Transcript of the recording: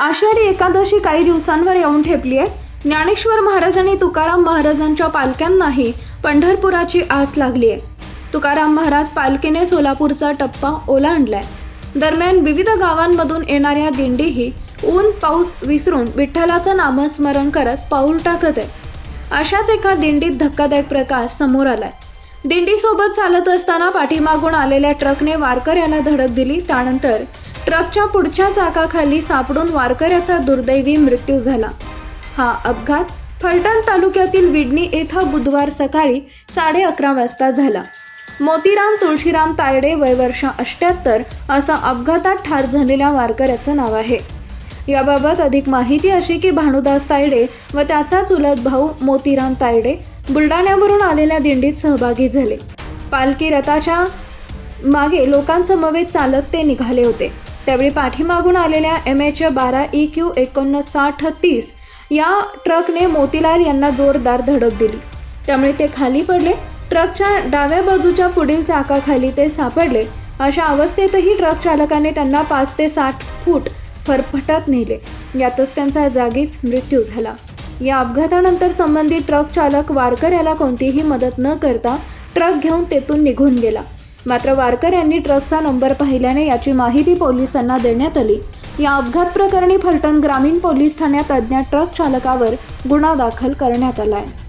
आषाढी एकादशी काही दिवसांवर येऊन ठेपली आहे. ज्ञानेश्वर महाराज आणि तुकाराम महाराजांच्या पालख्यांनाही पंढरपुराची आस लागली आहे. तुकाराम महाराज पालखीने सोलापूरचा टप्पा ओलांडलाय दरम्यान विविध गावांमधून येणाऱ्या दिंडीही ऊन पाऊस विसरून विठ्ठलाचं नामस्मरण करत पाऊल टाकत आहे अशाच एका दिंडीत धक्कादायक प्रकार समोर आलाय. दिंडीसोबत चालत असताना पाठीमागून आलेल्या ट्रकने वारकऱ्याला धडक दिली त्यानंतर ट्रकच्या पुढच्या चाकाखाली सापडून वारकऱ्याचा दुर्दैवी मृत्यू झाला. हा अपघात फलटण तालुक्यातील विडणी येथे बुधवार सकाळी साडे अकरा वाजता झाला. मोतीराम तुळशीराम तायडे वय वर्ष अष्ट्याहत्तर असा अपघातात ठार झालेल्या वारकऱ्याचं नाव आहे. याबाबत अधिक माहिती अशी की भानुदास तायडे व त्याचा चुलत भाऊ मोतीराम तायडे बुलढाण्यावरून आलेल्या दिंडीत सहभागी झाले. पालखी रथाच्या मागे लोकांसमवेत चालत ते निघाले होते. त्यावेळी पाठीमागून आलेल्या एम एच बारा ई क्यू एकोणसाठ साठ तीस या ट्रकने मोतीलाल यांना जोरदार धडक दिली. त्यामुळे ते खाली पडले. ट्रकच्या डाव्या बाजूच्या पुढील चाकाखाली ते सापडले. अशा अवस्थेतही ट्रक चालकाने त्यांना पाच ते साठ फूट फरफटत नेले. यातच त्यांचा जागीच मृत्यू झाला. या अपघातानंतर संबंधित ट्रक चालक वारकऱ्याला कोणतीही मदत न करता ट्रक घेऊन तेथून निघून गेला. मात्र वारकर यांनी ट्रकचा नंबर पाहिल्याने याची माहिती पोलिसांना देण्यात आली. या अपघात प्रकरणी फलटण ग्रामीण पोलीस ठाण्यात अज्ञात ट्रक चालकावर गुन्हा दाखल करण्यात आला आहे